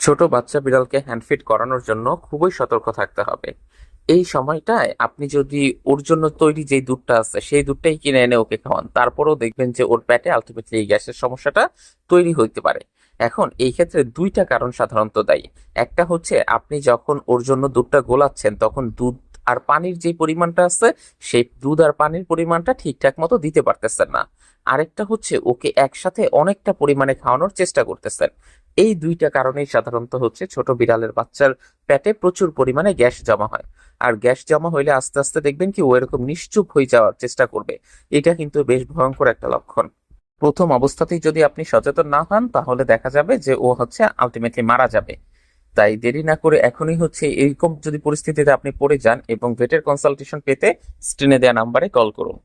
ছোট বাচ্চা বিড়ালকে হ্যান্ডফিড করানোর জন্য খুবই সতর্ক থাকতে হবে। এই সময়টায় আপনি যদি ওর জন্য তৈরি যে দুধটা আছে, সেই দুধটাই কিনে এনে ওকে খাওয়ান, তারপরেও দেখবেন যে ওর প্যাটে আলটিমেটলি এই গ্যাসের সমস্যাটা তৈরি হইতে পারে। এখন এই ক্ষেত্রে দুইটা কারণ সাধারণত দায়ী। একটা হচ্ছে আপনি যখন ওর জন্য দুধটা গোলাচ্ছেন, তখন দুধ আর পানির যে পরিমাণটা আছে, সেই দুধ আর পানির পরিমাণটা ঠিকঠাক মতো দিতে পারতেছেন না। আরেকটা হচ্ছে, ওকে একসাথে অনেকটা পরিমাণে খাওয়ানোর চেষ্টা করতেছেন। এই দুইটা কারণেই সাধারণত হচ্ছে, ছোট বিড়ালের বাচ্চার পেটে প্রচুর পরিমাণে গ্যাস জমা হয়। আর গ্যাস জমা হইলে আস্তে আস্তে দেখবেন কি, ও এরকম নিশ্চুপ হয়ে যাওয়ার চেষ্টা করবে। এটা কিন্তু বেশ ভয়ঙ্কর একটা লক্ষণ। প্রথম অবস্থাতেই যদি আপনি সচেতন না হন, তাহলে দেখা যাবে যে ও হচ্ছে আলটিমেটলি মারা যাবে। তাই দেরি না করে এখনই হচ্ছে এরকম যদি পরিস্থিতিতে আপনি পড়ে যান এবং ভেটের কনসালটেশন পেতে স্ক্রিনে দেওয়া নাম্বারে কল করুন।